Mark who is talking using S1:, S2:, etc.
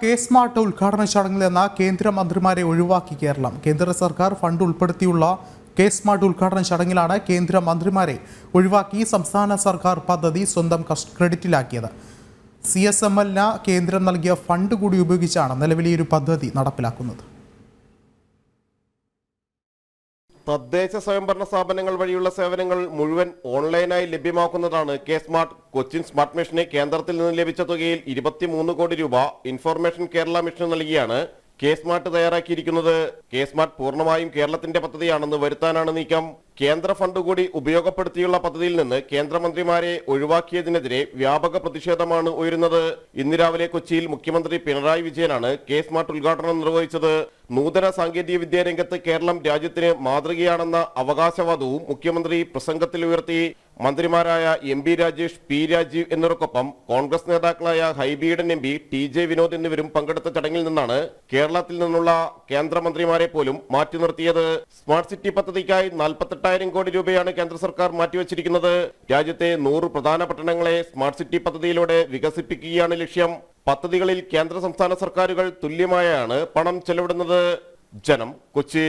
S1: K smart ഉദ്ഘാടന ചടങ്ങിൽ നിന്ന് കേന്ദ്രമന്ത്രിമാരെ ഒഴിവാക്കി കേരളം. കേന്ദ്ര സർക്കാർ ഫണ്ട് ഉൾപ്പെടുത്തിയുള്ള കെ സ്മാർട്ട് ഉദ്ഘാടന ചടങ്ങിലാണ് കേന്ദ്രമന്ത്രിമാരെ ഒഴിവാക്കി സംസ്ഥാന സർക്കാർ പദ്ധതി സ്വന്തം ക്രെഡിറ്റിലാക്കിയത്. സി എസ് എം എല്ലിന് കേന്ദ്രം നൽകിയ ഫണ്ട് കൂടി ഉപയോഗിച്ചാണ് നിലവിലെ ഒരു പദ്ധതി നടപ്പിലാക്കുന്നത്.
S2: തദ്ദേശ സ്വയംഭരണ സ്ഥാപനങ്ങൾ വഴിയുള്ള സേവനങ്ങൾ മുഴുവൻ ഓൺലൈനായി ലഭ്യമാക്കുന്നതാണ് കെ സ്മാർട്ട് കൊച്ചിൻ സ്മാർട്ട് മിഷന് കേന്ദ്രത്തിൽ നിന്ന് ലഭിച്ച തുകയിൽ ഇരുപത്തിമൂന്ന് കോടി രൂപ ഇൻഫോർമേഷൻ കേരള മിഷൻ നൽകിയാണ് കെ സ്മാർട്ട് തയ്യാറാക്കിയിരിക്കുന്നത്. കെ സ്മാർട്ട് പൂർണമായും കേരളത്തിന്റെ പദ്ധതിയാണെന്ന് വരുത്താനാണ് നീക്കം. കേന്ദ്ര ഫണ്ട് കൂടി ഉപയോഗപ്പെടുത്തിയുള്ള പദ്ധതിയിൽ നിന്ന് കേന്ദ്രമന്ത്രിമാരെ ഒഴിവാക്കിയതിനെതിരെ വ്യാപക പ്രതിഷേധമാണ് ഉയരുന്നത്. ഇന്ന് രാവിലെ കൊച്ചിയിൽ മുഖ്യമന്ത്രി പിണറായി വിജയനാണ് കെ സ്മാർട്ട് ഉദ്ഘാടനം നിർവഹിച്ചത്. നൂതന സാങ്കേതിക വിദ്യാ രംഗത്ത് കേരളം രാജ്യത്തിന് മാതൃകയാണെന്ന അവകാശവാദവും മുഖ്യമന്ത്രി പ്രസംഗത്തിൽ ഉയർത്തി. മന്ത്രിമാരായ M B Rajesh P Rajeev എന്നിവർക്കൊപ്പം കോൺഗ്രസ് നേതാക്കളായ Hibi Eden M P T J Vinod എന്നിവരും പങ്കെടുത്ത ചടങ്ങിൽ നിന്നാണ് കേരളത്തിൽ നിന്നുള്ള കേന്ദ്രമന്ത്രിമാരെ പോലും മാറ്റി നിർത്തിയത്. സ്മാർട്ട് സിറ്റി പദ്ധതിക്കായി നാൽപ്പത്തെട്ടായിരം കോടി രൂപയാണ് കേന്ദ്ര സർക്കാർ മാറ്റിവെച്ചിരിക്കുന്നത്. രാജ്യത്തെ നൂറ് പ്രധാന പട്ടണങ്ങളെ സ്മാർട്ട് സിറ്റി പദ്ധതിയിലൂടെ വികസിപ്പിക്കുകയാണ് ലക്ഷ്യം. പദ്ധതികളിൽ കേന്ദ്ര സംസ്ഥാന സർക്കാരുകൾ തുല്യമായാണ് പണം ചെലവിടുന്നത്. ജനം കൊച്ചി